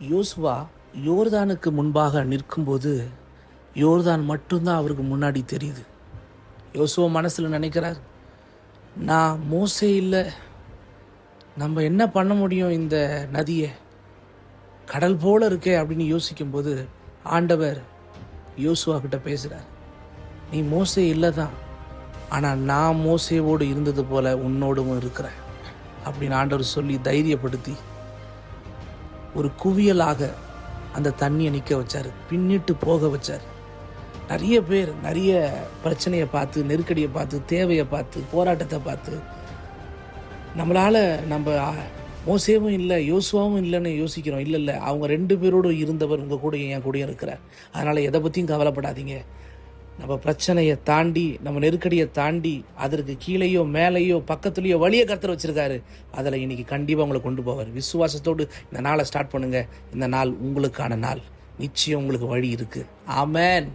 யோசுவா யோர்தானுக்கு முன்பாக நிற்கும்போது யோர்தான் மட்டும்தான் அவருக்கு முன்னாடி தெரியுது. யோசுவா மனசில் நினைக்கிறார் நான் மோசே இல்லை. நம்ம என்ன பண்ண முடியும் இந்த நதியை? கடல் போல இருக்கே அப்படின்னு யோசிக்கும்போது ஆண்டவர் யோசுவா கிட்ட பேசுகிறார் நீ மோசே இல்லை தான் ஆனால் நான் மோசேவோடு இருந்தது போல உன்னோடும் இருக்கிறேன் அப்படின்னு ஆண்டவர் சொல்லி தைரியப்படுத்தி ஒரு குவியலாக அந்த தண்ணியை நிற்க வச்சார். பின்னிட்டு போக வச்சார். நிறைய பேர் நிறைய பிரச்சனையை பார்த்து நெருக்கடியை பார்த்து தேவையை பார்த்து போராட்டத்தை பார்த்து நம்மளால் நம்ம ஆ, மோசேவும் இல்லை யோசுவாவும் இல்லைன்னு யோசிக்கிறோம். இல்லை இல்லை அவங்க ரெண்டு பேரோடு இருந்தவர் உங்கள் கூட என் கூட இருக்கிறார். அதனால் எதை பற்றியும் கவலைப்படாதீங்க. நம்ம பிரச்சனையை தாண்டி நம்ம நெருக்கடியை தாண்டி அதற்கு கீழேயோ மேலேயோ பக்கத்துலேயோ வழியை கருத்தர் வச்சிருக்காரு. அதில் இன்னைக்கு கண்டிப்பாக உங்களை கொண்டு போவார். விசுவாசத்தோடு இந்த நாளை ஸ்டார்ட் பண்ணுங்கள் இந்த நாள் உங்களுக்கான நாள். நிச்சயம் உங்களுக்கு வழி இருக்குது ஆமேன்.